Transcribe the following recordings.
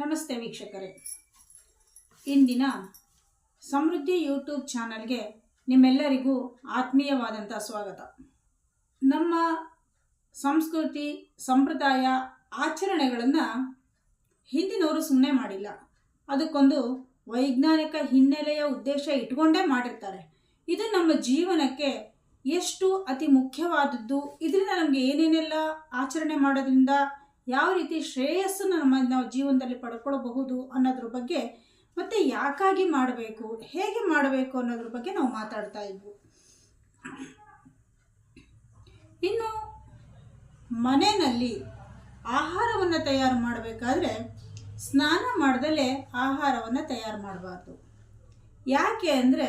ನಮಸ್ತೆ ವೀಕ್ಷಕರೇ. ಇಂದಿನ ಸಮೃದ್ಧಿ ಯೂಟ್ಯೂಬ್ ಚಾನಲ್ಗೆ ನಿಮ್ಮೆಲ್ಲರಿಗೂ ಆತ್ಮೀಯವಾದಂಥ ಸ್ವಾಗತ. ನಮ್ಮ ಸಂಸ್ಕೃತಿ, ಸಂಪ್ರದಾಯ ಆಚರಣೆಗಳನ್ನು ಹಿಂದಿನವರು ಸುಮ್ಮನೆ ಮಾಡಿಲ್ಲ. ಅದಕ್ಕೊಂದು ವೈಜ್ಞಾನಿಕ ಹಿನ್ನೆಲೆಯ ಉದ್ದೇಶ ಇಟ್ಕೊಂಡೇ ಮಾಡಿರ್ತಾರೆ. ಇದು ನಮ್ಮ ಜೀವನಕ್ಕೆ ಎಷ್ಟು ಅತಿ ಮುಖ್ಯವಾದದ್ದು, ಇದರಿಂದ ನಮಗೆ ಏನೇನೆಲ್ಲ ಆಚರಣೆ ಮಾಡೋದ್ರಿಂದ ಯಾವ ರೀತಿ ಶ್ರೇಯಸ್ಸನ್ನು ನಮ್ಮ ನಾವು ಜೀವನದಲ್ಲಿ ಪಡ್ಕೊಳ್ಬಹುದು ಅನ್ನೋದ್ರ ಬಗ್ಗೆ ಮತ್ತು ಯಾಕಾಗಿ ಮಾಡಬೇಕು, ಹೇಗೆ ಮಾಡಬೇಕು ಅನ್ನೋದ್ರ ಬಗ್ಗೆ ನಾವು ಮಾತಾಡ್ತಾ ಇದ್ವು. ಇನ್ನು ಮನೆಯಲ್ಲಿ ಆಹಾರವನ್ನು ತಯಾರು ಮಾಡಬೇಕಾದ್ರೆ ಸ್ನಾನ ಮಾಡ್ದಲೇ ಆಹಾರವನ್ನು ತಯಾರು ಮಾಡಬಾರ್ದು. ಯಾಕೆ ಅಂದರೆ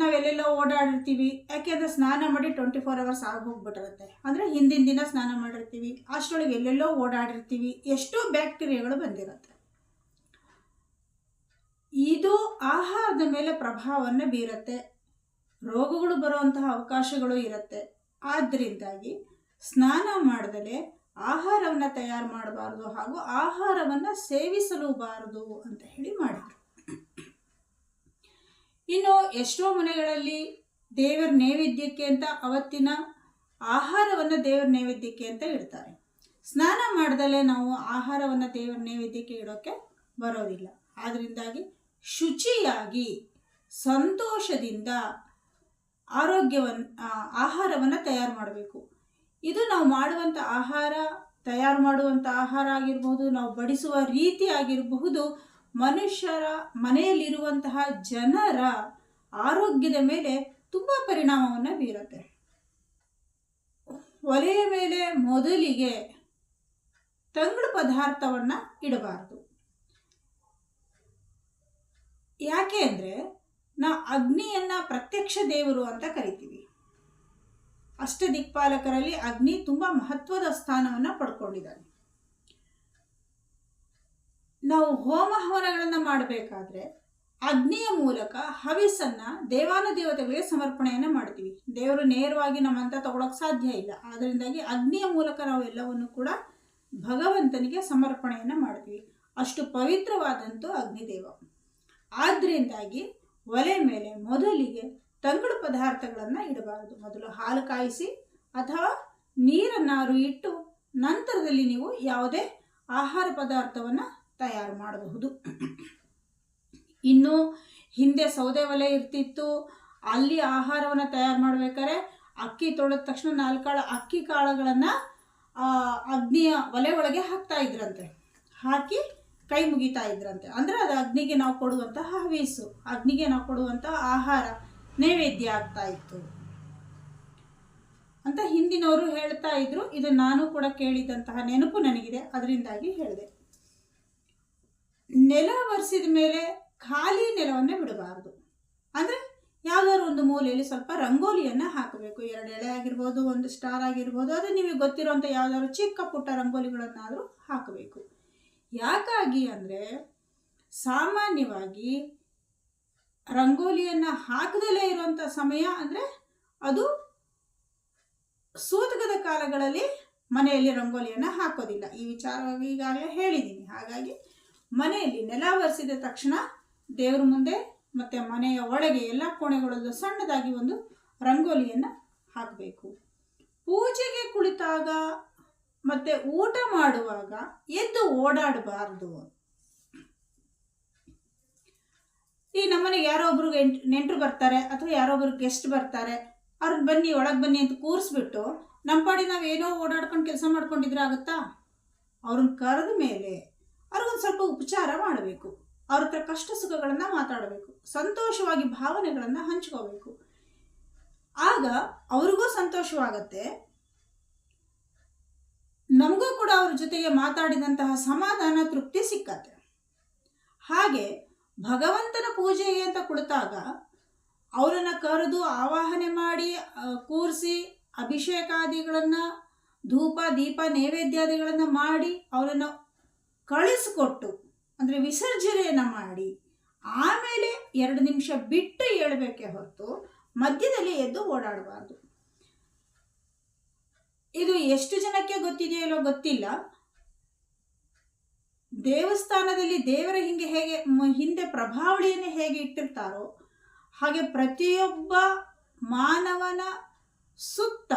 ನಾವೆಲ್ಲೆಲ್ಲೋ ಓಡಾಡಿರ್ತೀವಿ. ಯಾಕೆಂದರೆ ಸ್ನಾನ ಮಾಡಿ ಟ್ವೆಂಟಿ ಫೋರ್ ಅವರ್ಸ್ ಆಗೋಗ್ಬಿಟ್ಟಿರುತ್ತೆ ಅಂದರೆ ಹಿಂದಿನ ದಿನ ಸ್ನಾನ ಮಾಡಿರ್ತೀವಿ. ಅಷ್ಟರೊಳಗೆ ಎಲ್ಲೆಲ್ಲೋ ಓಡಾಡಿರ್ತೀವಿ. ಎಷ್ಟೋ ಬ್ಯಾಕ್ಟೀರಿಯಾಗಳು ಬಂದಿರುತ್ತೆ. ಇದು ಆಹಾರದ ಮೇಲೆ ಪ್ರಭಾವವನ್ನು ಬೀರುತ್ತೆ. ರೋಗಗಳು ಬರುವಂತಹ ಅವಕಾಶಗಳು ಇರುತ್ತೆ. ಆದ್ದರಿಂದಾಗಿ ಸ್ನಾನ ಮಾಡಿದಲೆ ಆಹಾರವನ್ನು ತಯಾರು ಮಾಡಬಾರ್ದು ಹಾಗೂ ಆಹಾರವನ್ನು ಸೇವಿಸಲೂಬಾರದು ಅಂತ ಹೇಳಿ ಮಾಡಿದರು. ಇನ್ನು ಎಷ್ಟೋ ಮನೆಗಳಲ್ಲಿ ದೇವರ ನೈವೇದ್ಯಕ್ಕೆ ಅಂತ ಅವತ್ತಿನ ಆಹಾರವನ್ನು ದೇವರ ನೈವೇದ್ಯಕ್ಕೆ ಅಂತ ಇಡ್ತಾರೆ. ಸ್ನಾನ ಮಾಡ್ದಲೇ ನಾವು ಆಹಾರವನ್ನು ದೇವರ ನೈವೇದ್ಯಕ್ಕೆ ಇಡೋಕ್ಕೆ ಬರೋದಿಲ್ಲ. ಆದ್ದರಿಂದಾಗಿ ಶುಚಿಯಾಗಿ ಸಂತೋಷದಿಂದ ಆರೋಗ್ಯವನ್ನು ಆಹಾರವನ್ನು ತಯಾರು ಮಾಡಬೇಕು. ಇದು ನಾವು ಮಾಡುವಂಥ ಆಹಾರ, ತಯಾರು ಮಾಡುವಂಥ ಆಹಾರ ಆಗಿರಬಹುದು ನಾವು ಬಡಿಸುವ ರೀತಿ ಆಗಿರಬಹುದು ಮನುಷ್ಯರ ಮನೆಯಲ್ಲಿರುವಂತಹ ಜನರ ಆರೋಗ್ಯದ ಮೇಲೆ ತುಂಬ ಪರಿಣಾಮವನ್ನು ಬೀರುತ್ತೆ. ಒಲೆಯ ಮೇಲೆ ಮೊದಲಿಗೆ ತಂಗಳು ಪದಾರ್ಥವನ್ನು ಇಡಬಾರ್ದು. ಯಾಕೆ ಅಂದರೆ ನಾವು ಅಗ್ನಿಯನ್ನು ಪ್ರತ್ಯಕ್ಷ ದೇವರು ಅಂತ ಕರಿತೀವಿ. ಅಷ್ಟ ದಿಕ್ಪಾಲಕರಲ್ಲಿ ಅಗ್ನಿ ತುಂಬ ಮಹತ್ವದ ಸ್ಥಾನವನ್ನು ಪಡ್ಕೊಂಡಿದ್ದಾನೆ. ನಾವು ಹೋಮ ಹವನಗಳನ್ನು ಮಾಡಬೇಕಾದ್ರೆ ಅಗ್ನಿಯ ಮೂಲಕ ಹವಿಸನ್ನ ದೇವಾನುದೇವತೆಗಳಿಗೆ ಸಮರ್ಪಣೆಯನ್ನು ಮಾಡ್ತೀವಿ. ದೇವರು ನೇರವಾಗಿ ನಮ್ಮಂತ ತಗೊಳಕ್ ಸಾಧ್ಯ ಇಲ್ಲ. ಆದ್ದರಿಂದಾಗಿ ಅಗ್ನಿಯ ಮೂಲಕ ನಾವು ಎಲ್ಲವನ್ನು ಕೂಡ ಭಗವಂತನಿಗೆ ಸಮರ್ಪಣೆಯನ್ನು ಮಾಡ್ತೀವಿ. ಅಷ್ಟು ಪವಿತ್ರವಾದಂಥ ಅಗ್ನಿದೇವ. ಆದ್ದರಿಂದಾಗಿ ಒಲೆ ಮೇಲೆ ಮೊದಲಿಗೆ ತಂಗಳು ಪದಾರ್ಥಗಳನ್ನು ಇಡಬಾರದು. ಮೊದಲು ಹಾಲು ಕಾಯಿಸಿ ಅಥವಾ ನೀರನ್ನಾರು ಇಟ್ಟು ನಂತರದಲ್ಲಿ ನೀವು ಯಾವುದೇ ಆಹಾರ ಪದಾರ್ಥವನ್ನು ತಯಾರು ಮಾಡಬಹುದು. ಇನ್ನು ಹಿಂದೆ ಸೌದೆ ಒಲೆ ಇರ್ತಿತ್ತು, ಅಲ್ಲಿ ಆಹಾರವನ್ನು ತಯಾರು ಮಾಡಬೇಕಾದ್ರೆ ಅಕ್ಕಿ ತೊಳೆದ ತಕ್ಷಣ ನಾಲ್ಕಾಳು ಕಾಳು ಅಕ್ಕಿ ಕಾಳುಗಳನ್ನು ಅಗ್ನಿಯ ಒಲೆ ಒಳಗೆ ಹಾಕ್ತಾ ಇದ್ರಂತೆ. ಹಾಕಿ ಕೈ ಮುಗಿತಾ ಇದ್ರಂತೆ. ಅಂದರೆ ಅದು ಅಗ್ನಿಗೆ ನಾವು ಕೊಡುವಂತಹ ಹವೀಸು, ಅಗ್ನಿಗೆ ನಾವು ಕೊಡುವಂತಹ ಆಹಾರ, ನೈವೇದ್ಯ ಆಗ್ತಾ ಇತ್ತು. ಅಂತ ಹಿಂದಿನವರು ಹೇಳ್ತಾ ಇದ್ರು. ಇದು ನಾನು ಕೂಡ ಕೇಳಿದಂತಹ ನೆನಪು ನನಗಿದೆ. ಅದರಿಂದಾಗಿ ಹೇಳಿದೆ. ನೆಲ ಒರೆಸಿದ ಮೇಲೆ ಖಾಲಿ ನೆಲವನ್ನೇ ಬಿಡಬಾರ್ದು. ಅಂದರೆ ಯಾವ್ದಾದ್ರು ಒಂದು ಮೂಲೆಯಲ್ಲಿ ಸ್ವಲ್ಪ ರಂಗೋಲಿಯನ್ನು ಹಾಕಬೇಕು. ಎರಡು ಎಳೆ ಆಗಿರ್ಬೋದು, ಒಂದು ಸ್ಟಾರ್ ಆಗಿರ್ಬೋದು, ಅದು ನಿಮಗೆ ಗೊತ್ತಿರೋಂಥ ಯಾವುದಾದ್ರು ಚಿಕ್ಕ ಪುಟ್ಟ ರಂಗೋಲಿಗಳನ್ನಾದರೂ ಹಾಕಬೇಕು. ಯಾಕಾಗಿ ಅಂದರೆ ಸಾಮಾನ್ಯವಾಗಿ ರಂಗೋಲಿಯನ್ನು ಹಾಕದಲ್ಲೇ ಇರುವಂಥ ಸಮಯ ಅಂದರೆ ಅದು ಸೂತಕದ ಕಾಲಗಳಲ್ಲಿ ಮನೆಯಲ್ಲಿ ರಂಗೋಲಿಯನ್ನು ಹಾಕೋದಿಲ್ಲ. ಈ ವಿಚಾರವಾಗಿ ಈಗಾಗಲೇ ಹೇಳಿದ್ದೀನಿ ಹಾಗಾಗಿ ಮನೆಯಲ್ಲಿ ನೆಲ ಒರೆಸಿದ ತಕ್ಷಣ ದೇವ್ರ ಮುಂದೆ ಮತ್ತು ಮನೆಯ ಒಳಗೆ ಎಲ್ಲ ಕೋಣೆಗಳಲ್ಲೂ ಸಣ್ಣದಾಗಿ ಒಂದು ರಂಗೋಲಿಯನ್ನು ಹಾಕಬೇಕು. ಪೂಜೆಗೆ ಕುಳಿತಾಗ ಮತ್ತು ಊಟ ಮಾಡುವಾಗ ಎದ್ದು ಓಡಾಡಬಾರ್ದು. ಈ ನಮ್ಮನೆ ಯಾರೋ ಒಬ್ರಿಗೆ ನೆಂಟರು ಬರ್ತಾರೆ ಅಥವಾ ಯಾರೋ ಒಬ್ರು ಗೆಸ್ಟ್ ಬರ್ತಾರೆ. ಅವ್ರನ್ನ ಬನ್ನಿ, ಒಳಗೆ ಬನ್ನಿ ಅಂತ ಕೂರಿಸ್ಬಿಟ್ಟು ನಮ್ಮ ಪಾಡಿ ನಾವು ಏನೋ ಓಡಾಡ್ಕೊಂಡು ಕೆಲಸ ಮಾಡ್ಕೊಂಡಿದ್ರೆ ಆಗುತ್ತಾ? ಅವ್ರನ್ನ ಕರೆದ ಮೇಲೆ ಅವ್ರಿಗೊಂದು ಸ್ವಲ್ಪ ಉಪಚಾರ ಮಾಡಬೇಕು. ಅವ್ರ ಹತ್ರ ಕಷ್ಟ ಸುಖಗಳನ್ನು ಮಾತಾಡಬೇಕು. ಸಂತೋಷವಾಗಿ ಭಾವನೆಗಳನ್ನು ಹಂಚ್ಕೋಬೇಕು. ಆಗ ಅವ್ರಿಗೂ ಸಂತೋಷವಾಗತ್ತೆ. ನಮಗೂ ಕೂಡ ಅವ್ರ ಜೊತೆಗೆ ಮಾತಾಡಿದಂತಹ ಸಮಾಧಾನ, ತೃಪ್ತಿ ಸಿಕ್ಕತ್ತೆ. ಹಾಗೆ ಭಗವಂತನ ಪೂಜೆಗೆ ಅಂತ ಕುಳಿತಾಗ ಅವರನ್ನು ಕರೆದು ಆವಾಹನೆ ಮಾಡಿ ಕೂರಿಸಿ ಅಭಿಷೇಕಾದಿಗಳನ್ನು, ಧೂಪ, ದೀಪ, ನೈವೇದ್ಯಾದಿಗಳನ್ನು ಮಾಡಿ ಅವರನ್ನು ಕಳಿಸಿಕೊಟ್ಟು, ಅಂದರೆ ವಿಸರ್ಜನೆಯನ್ನು ಮಾಡಿ, ಆಮೇಲೆ ಎರಡು ನಿಮಿಷ ಬಿಟ್ಟು ಹೇಳಬೇಕೆ ಹೊರತು ಮಧ್ಯದಲ್ಲಿ ಎದ್ದು ಓಡಾಡಬಾರ್ದು. ಇದು ಎಷ್ಟು ಜನಕ್ಕೆ ಗೊತ್ತಿದೆಯಲ್ಲೋ ಗೊತ್ತಿಲ್ಲ. ದೇವಸ್ಥಾನದಲ್ಲಿ ದೇವರ ಹಿಂಗೆ ಹೇಗೆ ಹಿಂದೆ ಪ್ರಭಾವಳಿಯನ್ನು ಹೇಗೆ ಇಟ್ಟಿರ್ತಾರೋ, ಹಾಗೆ ಪ್ರತಿಯೊಬ್ಬ ಮಾನವನ ಸುತ್ತ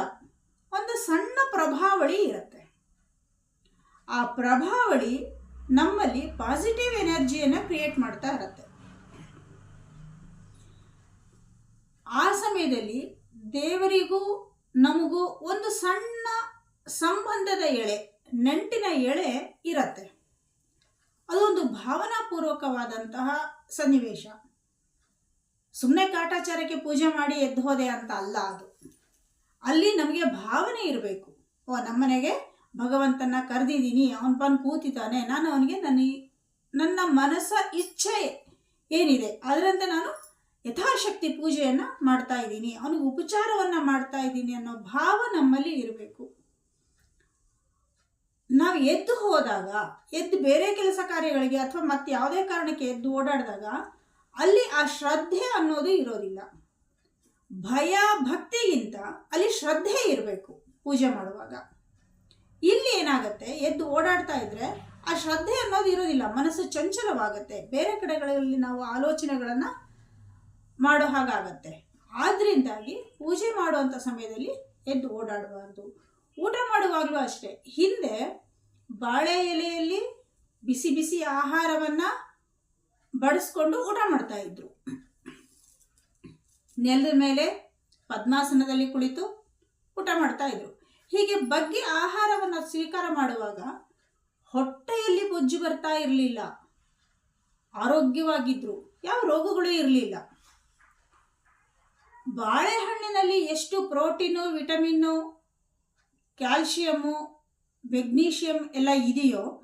ಒಂದು ಸಣ್ಣ ಪ್ರಭಾವಳಿ ಇರುತ್ತೆ. ಆ ಪ್ರಭಾವಳಿ ನಮ್ಮಲ್ಲಿ ಪಾಸಿಟಿವ್ ಎನರ್ಜಿಯನ್ನು ಕ್ರಿಯೇಟ್ ಮಾಡ್ತಾ ಇರುತ್ತೆ. ಆ ಸಮಯದಲ್ಲಿ ದೇವರಿಗೂ ನಮಗೂ ಒಂದು ಸಣ್ಣ ಸಂಬಂಧದ ಎಳೆ, ನೆಂಟಿನ ಎಳೆ ಇರತ್ತೆ. ಅದೊಂದು ಭಾವನಾಪೂರ್ವಕವಾದಂತಹ ಸನ್ನಿವೇಶ. ಸುಮ್ಮನೆ ಕಾಟಾಚಾರಕ್ಕೆ ಪೂಜೆ ಮಾಡಿ ಎದ್ದು ಹೋದೆ ಅಂತ ಅಲ್ಲ ಅದು. ಅಲ್ಲಿ ನಮಗೆ ಭಾವನೆ ಇರಬೇಕು. ಓ, ನಮ್ಮನೆಗೆ ಭಗವಂತನ ಕರೆದಿದ್ದೀನಿ, ಅವನು ಬಂದು ಕೂತಿದ್ದಾನೆ, ನಾನು ಅವನಿಗೆ ನನ್ನ ನನ್ನ ಮನಸ್ಸ ಇಚ್ಛೆ ಏನಿದೆ, ಅದರಂತೆ ನಾನು ಯಥಾಶಕ್ತಿ ಪೂಜೆಯನ್ನು ಮಾಡ್ತಾ ಇದ್ದೀನಿ, ಅವನಿಗೆ ಉಪಚಾರವನ್ನು ಮಾಡ್ತಾ ಇದ್ದೀನಿ ಅನ್ನೋ ಭಾವ ನಮ್ಮಲ್ಲಿ ಇರಬೇಕು. ನಾವು ಎದ್ದು ಹೋದಾಗ, ಎದ್ದು ಬೇರೆ ಕೆಲಸ ಕಾರ್ಯಗಳಿಗೆ ಅಥವಾ ಮತ್ತೆ ಯಾವುದೇ ಕಾರಣಕ್ಕೆ ಎದ್ದು ಓಡಾಡಿದಾಗ, ಅಲ್ಲಿ ಆ ಶ್ರದ್ಧೆ ಅನ್ನೋದು ಇರೋದಿಲ್ಲ. ಭಯ, ಭಕ್ತಿಗಿಂತ ಅಲ್ಲಿ ಶ್ರದ್ಧೆ ಇರಬೇಕು ಪೂಜೆ ಮಾಡುವಾಗ. ಇಲ್ಲಿ ಏನಾಗುತ್ತೆ? ಎದ್ದು ಓಡಾಡ್ತಾ ಇದ್ರೆ ಆ ಶ್ರದ್ಧೆ ಅನ್ನೋದು ಇರೋದಿಲ್ಲ. ಮನಸ್ಸು ಚಂಚಲವಾಗುತ್ತೆ. ಬೇರೆ ಕಡೆಗಳಲ್ಲಿ ನಾವು ಆಲೋಚನೆಗಳನ್ನು ಮಾಡೋ ಹಾಗಾಗತ್ತೆ. ಆದ್ರಿಂದಾಗಿ ಪೂಜೆ ಮಾಡುವಂಥ ಸಮಯದಲ್ಲಿ ಎದ್ದು ಓಡಾಡಬಾರ್ದು. ಊಟ ಮಾಡುವಾಗಲೂ ಅಷ್ಟೇ. ಹಿಂದೆ ಬಾಳೆ ಎಲೆಯಲ್ಲಿ ಬಿಸಿ ಬಿಸಿ ಆಹಾರವನ್ನು ಬಡಿಸ್ಕೊಂಡು ಊಟ ಮಾಡ್ತಾ ಇದ್ರು. ನೆಲದ ಮೇಲೆ ಪದ್ಮಾಸನದಲ್ಲಿ ಕುಳಿತು ಊಟ ಮಾಡ್ತಾ ಇದ್ರು. ಹೀಗೆ ಬಗ್ಗೆ ಆಹಾರವನ್ನು ಸ್ವೀಕಾರ ಮಾಡುವಾಗ ಹೊಟ್ಟೆಯಲ್ಲಿ ಬೊಜ್ಜು ಬರ್ತಾ ಇರಲಿಲ್ಲ. ಆರೋಗ್ಯವಾಗಿದ್ರು. ಯಾವ ರೋಗಗಳೂ ಇರಲಿಲ್ಲ. ಬಾಳೆಹಣ್ಣಿನಲ್ಲಿ ಎಷ್ಟು ಪ್ರೋಟೀನು, ವಿಟಮಿನ್ನು, ಕ್ಯಾಲ್ಶಿಯಮ್ಮು, ಮೆಗ್ನೀಷಿಯಂ ಎಲ್ಲ ಇದೆಯೋ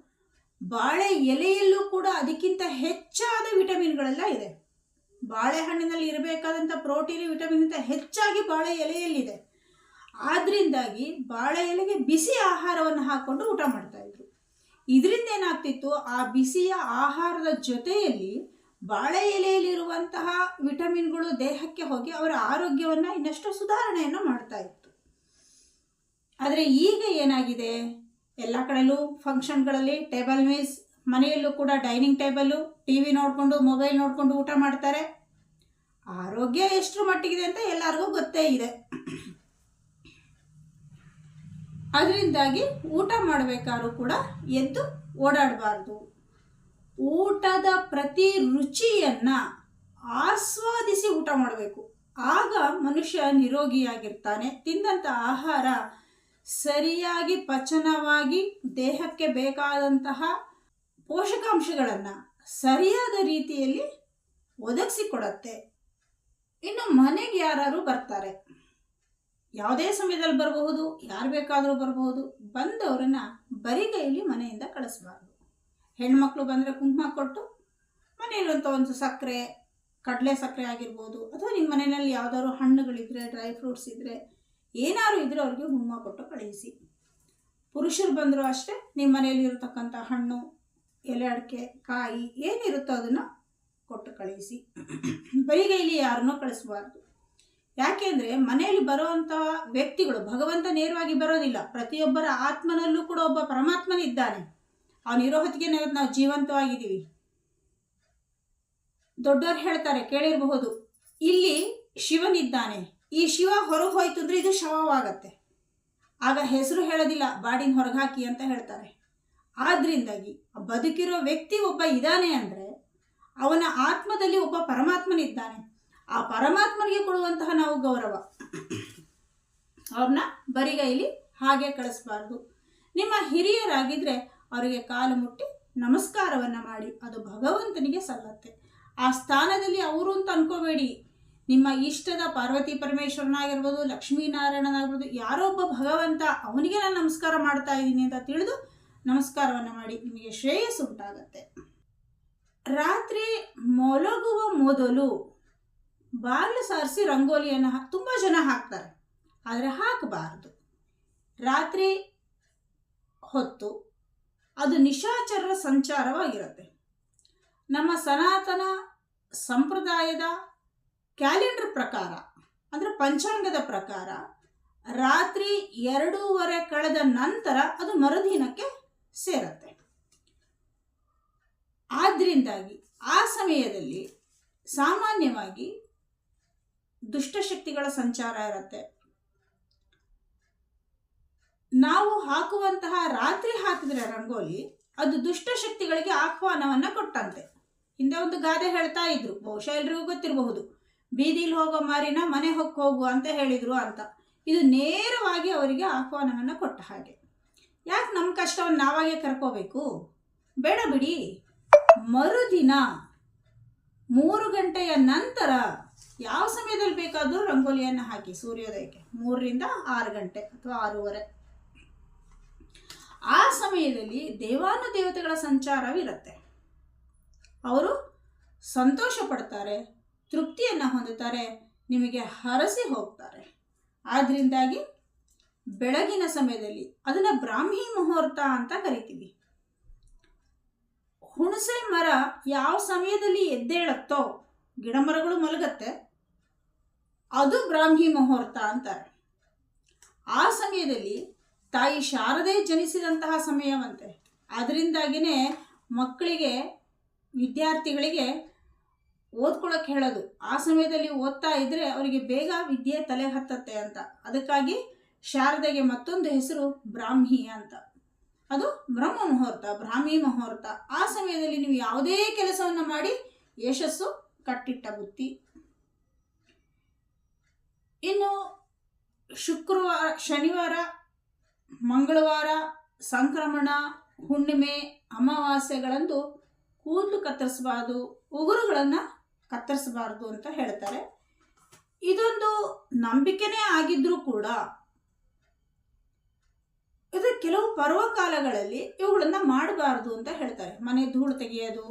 ಬಾಳೆ ಎಲೆಯಲ್ಲೂ ಕೂಡ ಅದಕ್ಕಿಂತ ಹೆಚ್ಚಾದ ವಿಟಮಿನ್ಗಳೆಲ್ಲ ಇದೆ. ಬಾಳೆಹಣ್ಣಿನಲ್ಲಿ ಇರಬೇಕಾದಂಥ ಪ್ರೋಟೀನ್, ವಿಟಮಿನ್ ಹೆಚ್ಚಾಗಿ ಬಾಳೆ ಎಲೆಯಲ್ಲಿದೆ. ಆದ್ರಿಂದಾಗಿ ಬಾಳೆ ಎಲೆಗೆ ಬಿಸಿ ಆಹಾರವನ್ನು ಹಾಕ್ಕೊಂಡು ಊಟ ಮಾಡ್ತಾ ಇದ್ರು. ಇದರಿಂದ ಏನಾಗ್ತಿತ್ತು? ಆ ಬಿಸಿಯ ಆಹಾರದ ಜೊತೆಯಲ್ಲಿ ಬಾಳೆ ಎಲೆಯಲ್ಲಿರುವಂತಹ ವಿಟಮಿನ್ಗಳು ದೇಹಕ್ಕೆ ಹೋಗಿ ಅವರ ಆರೋಗ್ಯವನ್ನು ಇನ್ನಷ್ಟು ಸುಧಾರಣೆಯನ್ನು ಮಾಡ್ತಾ ಇತ್ತು. ಆದರೆ ಈಗ ಏನಾಗಿದೆ? ಎಲ್ಲ ಕಡೆಯಲ್ಲೂ ಫಂಕ್ಷನ್ಗಳಲ್ಲಿ ಟೇಬಲ್ ಮೀಸ್, ಮನೆಯಲ್ಲೂ ಕೂಡ ಡೈನಿಂಗ್ ಟೇಬಲ್ಲು ಟಿ ವಿ ನೋಡಿಕೊಂಡು, ಮೊಬೈಲ್ ನೋಡಿಕೊಂಡು ಊಟ ಮಾಡ್ತಾರೆ. ಆರೋಗ್ಯ ಎಷ್ಟು ಮಟ್ಟಿಗಿದೆ ಅಂತ ಎಲ್ಲರಿಗೂ ಗೊತ್ತೇ ಇದೆ. ಅದರಿಂದಾಗಿ ಊಟ ಮಾಡಬೇಕಾದ್ರೂ ಕೂಡ ಎದ್ದು ಓಡಾಡಬಾರ್ದು. ಊಟದ ಪ್ರತಿ ರುಚಿಯನ್ನು ಆಸ್ವಾದಿಸಿ ಊಟ ಮಾಡಬೇಕು. ಆಗ ಮನುಷ್ಯ ನಿರೋಗಿಯಾಗಿರ್ತಾನೆ. ತಿಂದಂಥ ಆಹಾರ ಸರಿಯಾಗಿ ಪಚನವಾಗಿ ದೇಹಕ್ಕೆ ಬೇಕಾದಂತಹ ಪೋಷಕಾಂಶಗಳನ್ನು ಸರಿಯಾದ ರೀತಿಯಲ್ಲಿ ಒದಗಿಸಿಕೊಡತ್ತೆ. ಇನ್ನು ಮನೆಗೆ ಯಾರು ಬರ್ತಾರೆ. ಯಾವುದೇ ಸಮಯದಲ್ಲಿ ಬರಬಹುದು, ಯಾರು ಬೇಕಾದರೂ ಬರಬಹುದು, ಬಂದವರನ್ನ ಬರಿಗೈಲಿ ಮನೆಯಿಂದ ಕಳಿಸ್ಬಾರ್ದು. ಹೆಣ್ಮಕ್ಳು ಬಂದರೆ ಕುಂಕುಮ ಕೊಟ್ಟು ಮನೆಯಲ್ಲಿರುವಂಥ ಒಂದು ಸಕ್ಕರೆ, ಕಡಲೆ ಸಕ್ಕರೆ ಆಗಿರ್ಬೋದು, ಅಥವಾ ನಿಮ್ಮ ಮನೆಯಲ್ಲಿ ಯಾವುದಾದ್ರು ಹಣ್ಣುಗಳಿದ್ರೆ ಡ್ರೈ ಫ್ರೂಟ್ಸ್ ಇದ್ದರೆ ಏನಾದ್ರು ಇದ್ರೆ ಅವ್ರಿಗೆ ಕುಂಕುಮ ಕೊಟ್ಟು ಕಳುಹಿಸಿ ಪುರುಷರು ಬಂದರೂ ಅಷ್ಟೇ ನಿಮ್ಮ ಮನೆಯಲ್ಲಿ ಇರತಕ್ಕಂಥ ಹಣ್ಣು, ಎಲೆ ಅಡಿಕೆ, ಕಾಯಿ, ಏನಿರುತ್ತೋ ಅದನ್ನು ಕೊಟ್ಟು ಕಳುಹಿಸಿ ಬರಿಗೈಲಿ ಯಾರನ್ನೂ ಕಳಿಸ್ಬಾರ್ದು. ಯಾಕೆಂದರೆ ಮನೆಯಲ್ಲಿ ಬರುವಂಥ ವ್ಯಕ್ತಿಗಳು ಭಗವಂತ ನೇರವಾಗಿ ಬರೋದಿಲ್ಲ. ಪ್ರತಿಯೊಬ್ಬರ ಆತ್ಮನಲ್ಲೂ ಕೂಡ ಒಬ್ಬ ಪರಮಾತ್ಮನಿದ್ದಾನೆ ಅವನಿರೋ ಹೊತ್ತಿಗೆ ನಾವು ಜೀವಂತವಾಗಿದ್ದೀವಿ. ದೊಡ್ಡವರು ಹೇಳ್ತಾರೆ, ಕೇಳಿರಬಹುದು, ಇಲ್ಲಿ ಶಿವನಿದ್ದಾನೆ ಈ ಶಿವ ಹೊರಗೆ ಹೋಯ್ತು ಅಂದರೆ ಇದು ಶವವಾಗತ್ತೆ. ಆಗ ಹೆಸರು ಹೇಳೋದಿಲ್ಲ, ಬಾಡಿನ ಹೊರಗೆ ಹಾಕಿ ಅಂತ ಹೇಳ್ತಾರೆ. ಆದ್ರಿಂದಾಗಿ ಆ ಬದುಕಿರೋ ವ್ಯಕ್ತಿ ಒಬ್ಬ ಇದ್ದಾನೆ ಅಂದರೆ ಅವನ ಆತ್ಮದಲ್ಲಿ ಒಬ್ಬ ಪರಮಾತ್ಮನಿದ್ದಾನೆ. ಆ ಪರಮಾತ್ಮನಿಗೆ ಕೊಡುವಂತಹ ನಾವು ಗೌರವ. ಅವ್ರನ್ನ ಬರಿಗೈಲಿ ಹಾಗೆ ಕಳಿಸ್ಬಾರ್ದು. ನಿಮ್ಮ ಹಿರಿಯರಾಗಿದ್ದರೆ ಅವರಿಗೆ ಕಾಲು ಮುಟ್ಟಿ ನಮಸ್ಕಾರವನ್ನು ಮಾಡಿ, ಅದು ಭಗವಂತನಿಗೆ ಸಲ್ಲತ್ತೆ. ಆ ಸ್ಥಾನದಲ್ಲಿ ಅವರು ಅಂತ ಅನ್ಕೋಬೇಡಿ. ನಿಮ್ಮ ಇಷ್ಟದ ಪಾರ್ವತಿ ಪರಮೇಶ್ವರನಾಗಿರ್ಬೋದು ಲಕ್ಷ್ಮೀನಾರಾಯಣನಾಗಿರ್ಬೋದು ಒಬ್ಬ ಭಗವಂತ ಅವನಿಗೆ ನಾನು ನಮಸ್ಕಾರ ಮಾಡ್ತಾ ಇದ್ದೀನಿ ಅಂತ ತಿಳಿದು ನಮಸ್ಕಾರವನ್ನು ಮಾಡಿ ನಿಮಗೆ ಶ್ರೇಯಸ್ಸು ಉಂಟಾಗತ್ತೆ. ರಾತ್ರಿ ಮೊಲಗುವ ಮೊದಲು ಬಾಗಿಲು ಸಾರಿಸಿ ರಂಗೋಲಿಯನ್ನು ತುಂಬ ಜನ ಹಾಕ್ತಾರೆ. ಆದರೆ ಹಾಕಬಾರ್ದು. ರಾತ್ರಿ ಹೊತ್ತು ಅದು ನಿಶಾಚರರ ಸಂಚಾರವಾಗಿರುತ್ತೆ. ನಮ್ಮ ಸನಾತನ ಸಂಪ್ರದಾಯದ ಕ್ಯಾಲೆಂಡರ್ ಪ್ರಕಾರ, ಅಂದರೆ ಪಂಚಾಂಗದ ಪ್ರಕಾರ, ರಾತ್ರಿ ಎರಡೂವರೆ ಕಳೆದ ನಂತರ ಅದು ಮರುದಿನಕ್ಕೆ ಸೇರುತ್ತೆ. ಆದ್ದರಿಂದಾಗಿ ಆ ಸಮಯದಲ್ಲಿ ಸಾಮಾನ್ಯವಾಗಿ ದುಷ್ಟಶಕ್ತಿಗಳ ಸಂಚಾರ ಇರುತ್ತೆ. ನಾವು ಹಾಕುವಂತಹ ರಾತ್ರಿ ಹಾಕಿದ್ರೆ ರಂಗೋಲಿ, ಅದು ದುಷ್ಟಶಕ್ತಿಗಳಿಗೆ ಆಹ್ವಾನವನ್ನ ಕೊಟ್ಟಂತೆ. ಹಿಂದೆ ಒಂದು ಗಾದೆ ಹೇಳ್ತಾ ಇದ್ರು, ಬಹುಶಃ ಎಲ್ರಿಗೂ ಗೊತ್ತಿರಬಹುದು. ಬೀದಿಲಿ ಹೋಗೋ ಮಾರಿನ ಮನೆ ಹೊಕ್ಕ ಹೋಗು ಅಂತ ಹೇಳಿದ್ರು ಅಂತ. ಇದು ನೇರವಾಗಿ ಅವರಿಗೆ ಆಹ್ವಾನವನ್ನು ಕೊಟ್ಟ ಹಾಗೆ. ಯಾಕೆ ನಮ್ಮ ಕಷ್ಟವನ್ನು ನಾವಾಗೆ ಕರ್ಕೋಬೇಕು? ಬೇಡ ಬಿಡಿ. ಮರುದಿನ ಮೂರು ಗಂಟೆಯ ನಂತರ ಯಾವ ಸಮಯದಲ್ಲಿ ಬೇಕಾದರೂ ರಂಗೋಲಿಯನ್ನು ಹಾಕಿ ಸೂರ್ಯೋದಯಕ್ಕೆ. ಮೂರರಿಂದ ಆರು ಗಂಟೆ ಅಥವಾ ಆರೂವರೆ. ಆ ಸಮಯದಲ್ಲಿ ದೇವಾನುದೇವತೆಗಳ ಸಂಚಾರವಿರುತ್ತೆ. ಅವರು ಸಂತೋಷ ಪಡ್ತಾರೆ, ತೃಪ್ತಿಯನ್ನು ಹೊಂದುತ್ತಾರೆ, ನಿಮಗೆ ಹರಸಿ ಹೋಗ್ತಾರೆ. ಆದ್ದರಿಂದಾಗಿ ಬೆಳಗಿನ ಸಮಯದಲ್ಲಿ ಅದನ್ನು ಬ್ರಾಹ್ಮಿ ಮುಹೂರ್ತ ಅಂತ ಕರಿತೀವಿ. ಹುಣಸೆ ಮರ ಯಾವ ಸಮಯದಲ್ಲಿ ಎದ್ದೇಳತ್ತೋ ಗಿಡ ಮರಗಳು ಮಲಗತ್ತೆ ಅದು ಬ್ರಾಹ್ಮಿ ಮುಹೂರ್ತ ಅಂತಾರೆ. ಆ ಸಮಯದಲ್ಲಿ ತಾಯಿ ಶಾರದೆ ಜನಿಸಿದಂತಹ ಸಮಯವಂತೆ. ಅದರಿಂದಾಗಿನೇ ಮಕ್ಕಳಿಗೆ, ವಿದ್ಯಾರ್ಥಿಗಳಿಗೆ ಓದ್ಕೊಳಕ್ಕೆ ಹೇಳೋದು. ಆ ಸಮಯದಲ್ಲಿ ಓದ್ತಾ ಇದ್ರೆ ಅವರಿಗೆ ಬೇಗ ವಿದ್ಯೆ ತಲೆ ಹತ್ತತ್ತೆ ಅಂತ. ಅದಕ್ಕಾಗಿ ಶಾರದೆಗೆ ಮತ್ತೊಂದು ಹೆಸರು ಬ್ರಾಹ್ಮಿ ಅಂತ. ಅದು ಬ್ರಹ್ಮ ಮುಹೂರ್ತ, ಬ್ರಾಹ್ಮಿ ಮುಹೂರ್ತ. ಆ ಸಮಯದಲ್ಲಿ ನೀವು ಯಾವುದೇ ಕೆಲಸವನ್ನು ಮಾಡಿ ಯಶಸ್ಸು ಕಟ್ಟಿಟ್ಟ ಬುತ್ತಿ. ಇನ್ನು ಶುಕ್ರವಾರ, ಶನಿವಾರ, ಮಂಗಳವಾರ, ಸಂಕ್ರಮಣ, ಹುಣ್ಣಿಮೆ, ಅಮಾವಾಸ್ಯೆಗಳಂದು ಕೂದಲು ಕತ್ತರಿಸಬಾರ್ದು, ಉಗುರುಗಳನ್ನು ಕತ್ತರಿಸಬಾರ್ದು ಅಂತ ಹೇಳ್ತಾರೆ. ಇದೊಂದು ನಂಬಿಕೆನೇ ಆಗಿದ್ರೂ ಕೂಡ ಇದು ಕೆಲವು ಪರ್ವಕಾಲಗಳಲ್ಲಿ ಇವುಗಳನ್ನು ಮಾಡಬಾರ್ದು ಅಂತ ಹೇಳ್ತಾರೆ. ಮನೆ ಧೂಳು ತೆಗೆಯೋದು,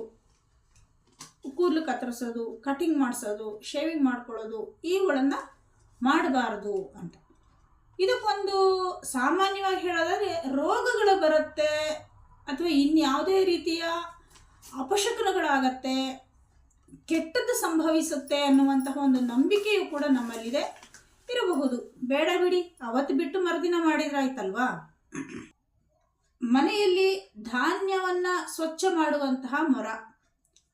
ಕೂದಲು ಕತ್ತರಿಸೋದು ಕಟಿಂಗ್ ಮಾಡಿಸೋದು ಶೇವಿಂಗ್ ಮಾಡ್ಕೊಳ್ಳೋದು, ಇವುಗಳನ್ನು ಮಾಡಬಾರ್ದು ಅಂತ. ಇದಕ್ಕೊಂದು ಸಾಮಾನ್ಯವಾಗಿ ಹೇಳೋದಾದರೆ ರೋಗಗಳು ಬರುತ್ತೆ ಅಥವಾ ಇನ್ಯಾವುದೇ ರೀತಿಯ ಅಪಶಕುನಗಳಾಗತ್ತೆ, ಕೆಟ್ಟದ್ದು ಸಂಭವಿಸುತ್ತೆ ಅನ್ನುವಂತಹ ಒಂದು ನಂಬಿಕೆಯು ಕೂಡ ನಮ್ಮಲ್ಲಿದೆ. ಇರಬಹುದು. ಬೇಡ ಬಿಡಿ. ಅವತ್ತು ಬಿಟ್ಟು ಮರುದಿನ ಮಾಡಿದ್ರಾಯ್ತಲ್ವಾ? ಮನೆಯಲ್ಲಿ ಧಾನ್ಯವನ್ನ ಸ್ವಚ್ಛ ಮಾಡುವಂತಹ ಮರ,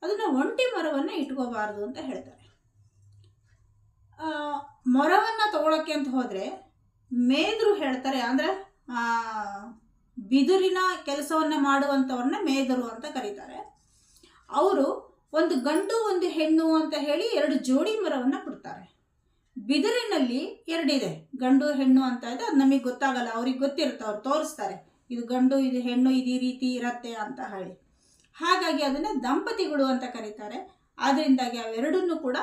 ಅದನ್ನ ಒಂಟಿ ಮರವನ್ನು ಇಟ್ಕೋಬಾರ್ದು ಅಂತ ಹೇಳ್ತಾರೆ. ಮೊರವನ್ನ ತಗೊಳಕ್ಕೆ ಅಂತ ಹೋದ್ರೆ ಮೇದ್ರು ಹೇಳ್ತಾರೆ ಅಂದ್ರೆ ಆ, ಬಿದುರಿನ ಕೆಲಸವನ್ನ ಮಾಡುವಂಥವ್ರನ್ನ ಮೇದರು ಅಂತ ಕರೀತಾರೆ. ಅವರು ಒಂದು ಗಂಡು ಒಂದು ಹೆಣ್ಣು ಅಂತ ಹೇಳಿ ಎರಡು ಜೋಡಿ ಮರವನ್ನು ಕೊಡ್ತಾರೆ. ಬಿದಿರಿನಲ್ಲಿ ಎರಡಿದೆ ಗಂಡು ಹೆಣ್ಣು ಅಂತ ಇದೆ. ಅದು ನಮಗೆ ಗೊತ್ತಾಗಲ್ಲ ಅವ್ರಿಗೆ ಗೊತ್ತಿರುತ್ತೆ ಅವ್ರು ತೋರಿಸ್ತಾರೆ. ಇದು ಗಂಡು ಇದು ಹೆಣ್ಣು ಇದು ಈ ರೀತಿ ಇರತ್ತೆ ಅಂತ ಹೇಳಿ. ಹಾಗಾಗಿ ಅದನ್ನು ದಂಪತಿಗಳು ಅಂತ ಕರೀತಾರೆ. ಆದ್ದರಿಂದಾಗಿ ಅವೆರಡನ್ನೂ ಕೂಡ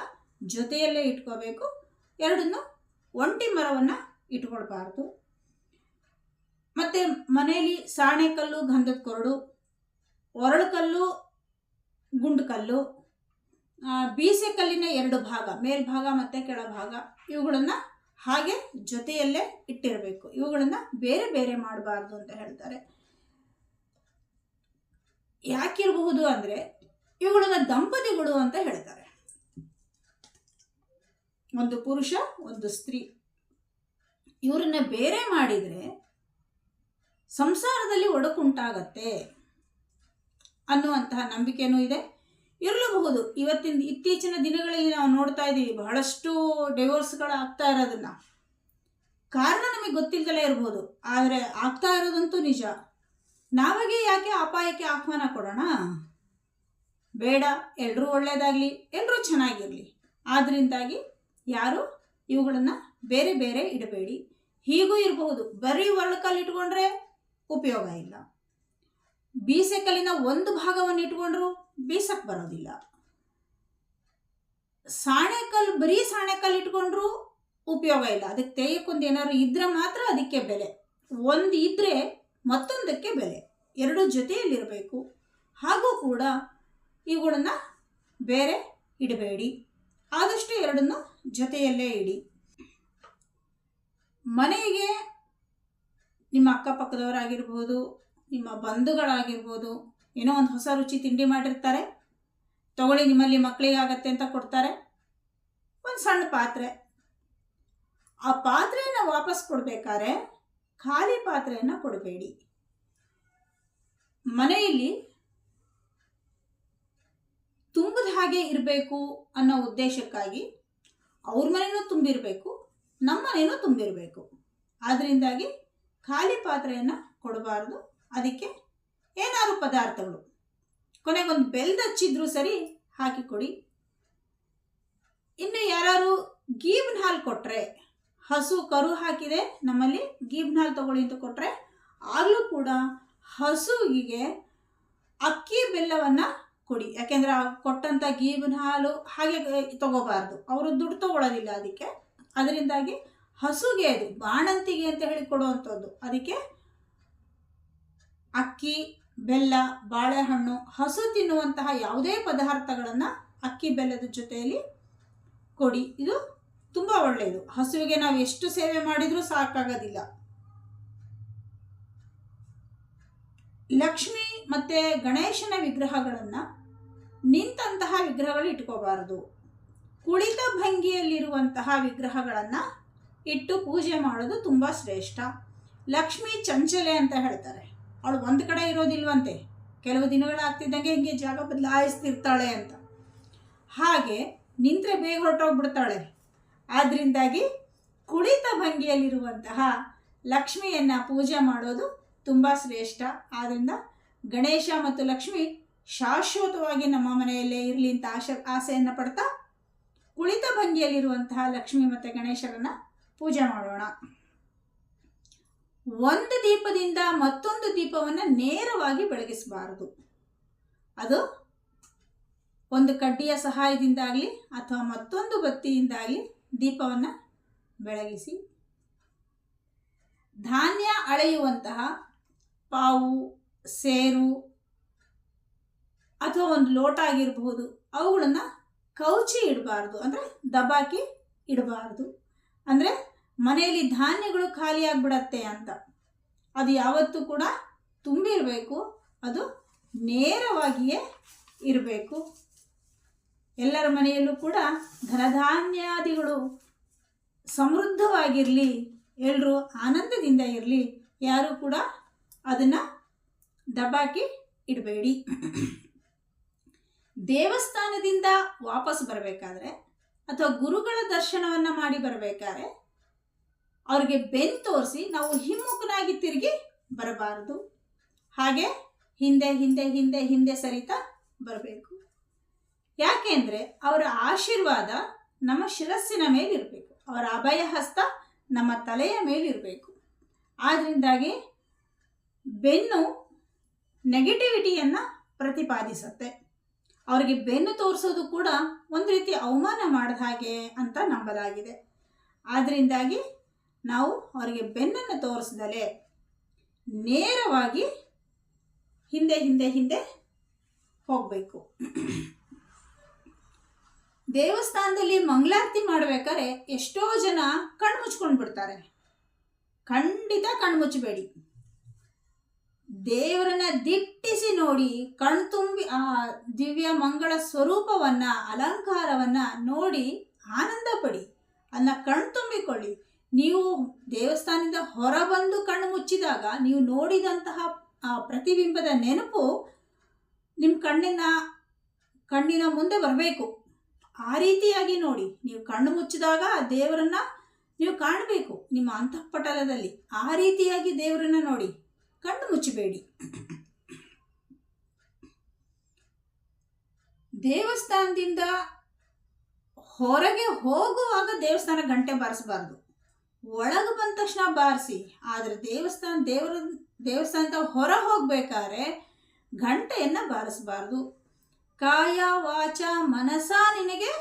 ಜೊತೆಯಲ್ಲೇ ಇಟ್ಕೋಬೇಕು. ಎರಡನ್ನು ಒಂಟಿ ಮರವನ್ನು ಇಟ್ಕೊಳ್ಬಾರ್ದು. ಮತ್ತು ಮನೆಯಲ್ಲಿ ಸಾಣೆಕಲ್ಲು ಗಂಧದ ಕೊರಡು ಒರಳುಕಲ್ಲು ಗುಂಡುಕಲ್ಲು ಆ, ಬೀಸೆ ಕಲ್ಲಿನ ಎರಡು ಭಾಗ ಮೇಲ್ಭಾಗ ಮತ್ತು ಕೆಳಭಾಗ ಇವುಗಳನ್ನು ಹಾಗೆ ಜೊತೆಯಲ್ಲೇ ಇಟ್ಟಿರಬೇಕು. ಇವುಗಳನ್ನು ಬೇರೆ ಬೇರೆ ಮಾಡಬಾರ್ದು ಅಂತ ಹೇಳ್ತಾರೆ. ಯಾಕಿರಬಹುದು ಅಂದರೆ ಇವುಗಳನ್ನು ದಂಪತಿಗಳು ಅಂತ ಹೇಳ್ತಾರೆ. ಒಂದು ಪುರುಷ, ಒಂದು ಸ್ತ್ರೀ. ಇವರನ್ನ ಬೇರೆ ಮಾಡಿದರೆ ಸಂಸಾರದಲ್ಲಿ ಒಡಕುಂಟಾಗತ್ತೆ ಅನ್ನುವಂತಹ ನಂಬಿಕೆನೂ ಇದೆ. ಇರಲೂಬಹುದು. ಇವತ್ತಿನ, ಇತ್ತೀಚಿನ ದಿನಗಳಲ್ಲಿ ನಾವು ನೋಡ್ತಾ ಇದ್ದೀವಿ, ಬಹಳಷ್ಟು ಡಿವೋರ್ಸ್ಗಳು ಆಗ್ತಾ ಇರೋದನ್ನ. ಕಾರಣ ನಮಗೆ ಗೊತ್ತಿಲ್ಲದಲೇ ಇರ್ಬೋದು. ಆದರೆ ಆಗ್ತಾ ಇರೋದಂತೂ ನಿಜ. ನಾವಾಗೆ ಯಾಕೆ ಅಪಾಯಕ್ಕೆ ಆಹ್ವಾನ ಕೊಡೋಣ? ಬೇಡ. ಎಲ್ಲರೂ ಒಳ್ಳೆಯದಾಗಲಿ ಎಲ್ಲರೂ ಚೆನ್ನಾಗಿರಲಿ. ಆದ್ದರಿಂದಾಗಿ ಯಾರು? ಇವುಗಳನ್ನು ಬೇರೆ ಬೇರೆ ಇಡಬೇಡಿ. ಹೀಗೂ ಇರಬಹುದು. ಬರೀ ಒರಳುಕಲ್ಲು ಇಟ್ಕೊಂಡ್ರೆ ಉಪಯೋಗ ಇಲ್ಲ. ಬೀಸೆಕಲ್ಲಿನ ಒಂದು ಭಾಗವನ್ನು ಇಟ್ಕೊಂಡ್ರು ಬೀಸಕ್ಕೆ ಬರೋದಿಲ್ಲ. ಸಾಣೆಕಲ್ಲು, ಬರೀ ಸಾಣೆಕಲ್ಲು ಇಟ್ಕೊಂಡ್ರು ಉಪಯೋಗ ಇಲ್ಲ. ಅದಕ್ಕೆ ತೇಯಕ್ಕೊಂದು ಏನಾದ್ರು ಇದ್ರೆ ಮಾತ್ರ ಅದಕ್ಕೆ ಬೆಲೆ. ಒಂದು ಇದ್ದರೆ ಮತ್ತೊಂದಕ್ಕೆ ಬೆಲೆ. ಎರಡು ಜೊತೆಯಲ್ಲಿರಬೇಕು. ಹಾಗೂ ಕೂಡ ಇವುಗಳನ್ನು ಬೇರೆ ಇಡಬೇಡಿ. ಆದಷ್ಟು ಎರಡನ್ನು ಜೊತೆಯಲ್ಲೇ ಇಡಿ. ಮನೆಗೆ ನಿಮ್ಮ ಅಕ್ಕಪಕ್ಕದವರಾಗಿರ್ಬೋದು ನಿಮ್ಮ ಬಂಧುಗಳಾಗಿರ್ಬೋದು, ಏನೋ ಒಂದು ಹೊಸ ರುಚಿ ತಿಂಡಿ ಮಾಡಿರ್ತಾರೆ. ತಗೊಳ್ಳಿ, ನಿಮ್ಮಲ್ಲಿ ಮಕ್ಕಳಿಗಾಗತ್ತೆ ಅಂತ ಕೊಡ್ತಾರೆ. ಒಂದು ಸಣ್ಣ ಪಾತ್ರೆ. ಆ ಪಾತ್ರೆಯನ್ನು ವಾಪಸ್ ಕೊಡಬೇಕಾದ್ರೆ ಖಾಲಿ ಪಾತ್ರೆಯನ್ನು ಕೊಡಬೇಡಿ. ಮನೆಯಲ್ಲಿ ಹಾಗೆ ಇರಬೇಕು ಅನ್ನೋ ಉದ್ದೇಶಕ್ಕಾಗಿ ಅವ್ರ ಮನೇನೂ ತುಂಬಿರಬೇಕು, ನಮ್ಮ ಮನೆಯೂ ತುಂಬಿರಬೇಕು. ಆದ್ದರಿಂದಾಗಿ ಖಾಲಿ ಪಾತ್ರೆಯನ್ನು ಕೊಡಬಾರ್ದು. ಅದಕ್ಕೆ ಏನಾದ್ರು ಪದಾರ್ಥಗಳು. ಕೊನೆಗೊಂದು ಬೆಲ್ದ ಹಚ್ಚಿದ್ರು ಸರಿ ಹಾಕಿಕೊಡಿ. ಇನ್ನು ಯಾರು ಗೀಬ್ನ ಹಾಲು ಕೊಟ್ಟರೆ ಹಸು ಕರು ಹಾಕಿದೆ, ನಮ್ಮಲ್ಲಿ ಗೀಬ್ನ ಹಾಲು ತಗೊಳ್ಳಿ ಅಂತ ಕೊಟ್ಟರೆ ಆಗಲೂ ಕೂಡ ಹಸುವಿಗೆ ಅಕ್ಕಿ ಬೆಲ್ಲವನ್ನು ಕೊಡಿ. ಯಾಕೆಂದರೆ ಆ ಕೊಟ್ಟಂಥ ಗೀಬಿನ ಹಾಲು ಹಾಗೆ ತಗೋಬಾರ್ದು. ಅವರು ದುಡ್ಡು ತಗೊಳ್ಳೋದಿಲ್ಲ ಅದಕ್ಕೆ. ಅದರಿಂದಾಗಿ ಹಸುಗೆ ಅದು ಬಾಣಂತಿಗೆ ಅಂತ ಹೇಳಿ ಕೊಡುವಂಥದ್ದು. ಅದಕ್ಕೆ ಅಕ್ಕಿ, ಬೆಲ್ಲ, ಬಾಳೆಹಣ್ಣು, ಹಸು ತಿನ್ನುವಂತಹ ಯಾವುದೇ ಪದಾರ್ಥಗಳನ್ನು ಅಕ್ಕಿ, ಬೆಲ್ಲದ ಜೊತೆಯಲ್ಲಿ ಕೊಡಿ. ಇದು ತುಂಬ ಒಳ್ಳೆಯದು. ಹಸುವಿಗೆ ನಾವು ಎಷ್ಟು ಸೇವೆ ಮಾಡಿದರೂ ಸಾಕಾಗೋದಿಲ್ಲ. ಲಕ್ಷ್ಮಿ ಮತ್ತು ಗಣೇಶನ ವಿಗ್ರಹಗಳನ್ನು ನಿಂತಹ ವಿಗ್ರಹಗಳು ಇಟ್ಕೋಬಾರ್ದು. ಕುಳಿತ ಭಂಗಿಯಲ್ಲಿರುವಂತಹ ವಿಗ್ರಹಗಳನ್ನು ಇಟ್ಟು ಪೂಜೆ ಮಾಡೋದು ತುಂಬ ಶ್ರೇಷ್ಠ. ಲಕ್ಷ್ಮಿ ಚಂಚಲೆ ಅಂತ ಹೇಳ್ತಾರೆ. ಅವಳು ಒಂದು ಕಡೆ ಇರೋದಿಲ್ವಂತೆ. ಕೆಲವು ದಿನಗಳಾಗ್ತಿದ್ದಂಗೆ ಹಿಂಗೆ ಜಾಗ ಬದಲಾಯಿಸ್ತಿರ್ತಾಳೆ ಅಂತ. ಹಾಗೆ ನಿಂತರೆ ಬೇಗ ಹೊರಟೋಗ್ಬಿಡ್ತಾಳೆ. ಆದ್ದರಿಂದಾಗಿ ಕುಳಿತ ಭಂಗಿಯಲ್ಲಿರುವಂತಹ ಲಕ್ಷ್ಮಿಯನ್ನು ಪೂಜೆ ಮಾಡೋದು ತುಂಬ ಶ್ರೇಷ್ಠ. ಆದ್ದರಿಂದ ಗಣೇಶ ಮತ್ತು ಲಕ್ಷ್ಮಿ ಶಾಶ್ವತವಾಗಿ ನಮ್ಮ ಮನೆಯಲ್ಲೇ ಇರಲಿ ಅಂತ ಆಶ, ಆಸೆಯನ್ನು ಪಡ್ತಾ ಕುಳಿತ ಭಂಗಿಯಲ್ಲಿರುವಂತಹ ಲಕ್ಷ್ಮಿ ಮತ್ತು ಗಣೇಶರನ್ನು ಪೂಜೆ ಮಾಡೋಣ. ಒಂದು ದೀಪದಿಂದ ಮತ್ತೊಂದು ದೀಪವನ್ನು ನೇರವಾಗಿ ಬೆಳಗಿಸಬಾರದು. ಅದು ಒಂದು ಕಡ್ಡಿಯ ಸಹಾಯದಿಂದಾಗಲಿ ಅಥವಾ ಮತ್ತೊಂದು ಬತ್ತಿಯಿಂದಾಗಲಿ ದೀಪವನ್ನು ಬೆಳಗಿಸಿ ಧಾನ್ಯ ಅಳೆಯುವಂತಹ ಪಾವು, ಸೇರು ಅಥವಾ ಒಂದು ಲೋಟ ಆಗಿರಬಹುದು. ಅವುಗಳನ್ನು ಕೌಚಿ ಇಡಬಾರ್ದು. ಅಂದರೆ ದಬಾಕಿ ಇಡಬಾರ್ದು. ಅಂದರೆ ಮನೆಯಲ್ಲಿ ಧಾನ್ಯಗಳು ಖಾಲಿ ಆಗಿಬಿಡತ್ತೆ ಅಂತ. ಅದು ಯಾವತ್ತೂ ಕೂಡ ತುಂಬಿರಬೇಕು. ಅದು ನೇರವಾಗಿಯೇ ಇರಬೇಕು. ಎಲ್ಲರ ಮನೆಯಲ್ಲೂ ಕೂಡ ಧನಧಾನ್ಯಾದಿಗಳು ಸಮೃದ್ಧವಾಗಿರಲಿ ಎಲ್ಲರೂ ಆನಂದದಿಂದ ಇರಲಿ, ಯಾರೂ ಕೂಡ ಅದನ್ನು ದಬಾಕಿ ಇಡಬೇಡಿ. ದೇವಸ್ಥಾನದಿಂದ ವಾಪಸ್ ಬರಬೇಕಾದ್ರೆ ಅಥವಾ ಗುರುಗಳ ದರ್ಶನವನ್ನು ಮಾಡಿ ಬರಬೇಕಾದ್ರೆ ಅವ್ರಿಗೆ ಬೆನ್ ತೋರಿಸಿ ನಾವು ಹಿಮ್ಮುಖನಾಗಿ ತಿರುಗಿ ಬರಬಾರದು. ಹಾಗೆ ಹಿಂದೆ ಹಿಂದೆ ಹಿಂದೆ ಹಿಂದೆ ಸರಿತಾ ಬರಬೇಕು. ಯಾಕೆಂದರೆ ಅವರ ಆಶೀರ್ವಾದ ನಮ್ಮ ಶಿರಸ್ಸಿನ ಮೇಲಿರಬೇಕು. ಅವರ ಅಭಯ ಹಸ್ತ ನಮ್ಮ ತಲೆಯ ಮೇಲಿರಬೇಕು. ಆದ್ದರಿಂದಾಗಿ ಬೆನ್ನು ನೆಗೆಟಿವಿಟಿಯನ್ನು ಪ್ರತಿಪಾದಿಸುತ್ತೆ. ಅವರಿಗೆ ಬೆನ್ನು ತೋರಿಸೋದು ಕೂಡ ಒಂದು ರೀತಿ ಅವಮಾನ ಮಾಡಿದ ಹಾಗೆ ಅಂತ ನಂಬಲಾಗಿದೆ. ಆದ್ದರಿಂದಾಗಿ ನಾವು ಅವರಿಗೆ ಬೆನ್ನನ್ನು ತೋರಿಸ್ದಲೇ ನೇರವಾಗಿ ಹಿಂದೆ ಹಿಂದೆ ಹಿಂದೆ ಹೋಗಬೇಕು. ದೇವಸ್ಥಾನದಲ್ಲಿ ಮಂಗಳಾರತಿ ಮಾಡಬೇಕಾದ್ರೆ ಎಷ್ಟೋ ಜನ ಕಣ್ಮುಚ್ಕೊಂಡು ಬಿಡ್ತಾರೆ ಖಂಡಿತ ಕಣ್ಣು ಮುಚ್ಚಬೇಡಿ ದೇವರನ್ನ ದಿಟ್ಟಿಸಿ ನೋಡಿ ಕಣ್ತುಂಬಿ ಆ ದಿವ್ಯ ಮಂಗಳ ಸ್ವರೂಪವನ್ನ, ಅಲಂಕಾರವನ್ನ ನೋಡಿ ಆನಂದ ಪಡಿ ಅದನ್ನ ಕಣ್ತುಂಬಿಕೊಳ್ಳಿ ನೀವು ದೇವಸ್ಥಾನದಿಂದ ಹೊರಬಂದು ಕಣ್ಣು ಮುಚ್ಚಿದಾಗ, ನೀವು ನೋಡಿದಂತಹ ಆ ಪ್ರತಿಬಿಂಬದ ನೆನಪು ನಿಮ್ಮ ಕಣ್ಣಿನ ಕಣ್ಣಿನ ಮುಂದೆ ಬರಬೇಕು. ಆ ರೀತಿಯಾಗಿ ನೋಡಿ. ನೀವು ಕಣ್ಣು ಮುಚ್ಚಿದಾಗ ಆ ದೇವರನ್ನ ನೀವು ಕಾಣಬೇಕು, ನಿಮ್ಮ ಅಂತಃಪಟಲದಲ್ಲಿ. ಆ ರೀತಿಯಾಗಿ ದೇವರನ್ನ ನೋಡಿ. ಕಣ್ಣು ಮುಚ್ಚಬೇಡಿ. ದೇವಸ್ಥಾನದಿಂದ ಹೊರಗೆ ಹೋಗುವಾಗ ದೇವಸ್ಥಾನ ಗಂಟೆ ಬಾರಿಸಬಾರ್ದು. ಒಳಗೆ ಬಂದ ತಕ್ಷಣ ಬಾರಿಸಿ, ಆದರೆ ದೇವಸ್ಥಾನ ದೇವರ, ದೇವಸ್ಥಾನದ ಹೊರ ಹೋಗ್ಬೇಕಾದ್ರೆ ಗಂಟೆಯನ್ನು ಬಾರಿಸಬಾರ್ದು. ಕಾಯ, ವಾಚ, ಮನಸ ನಿನಗೆ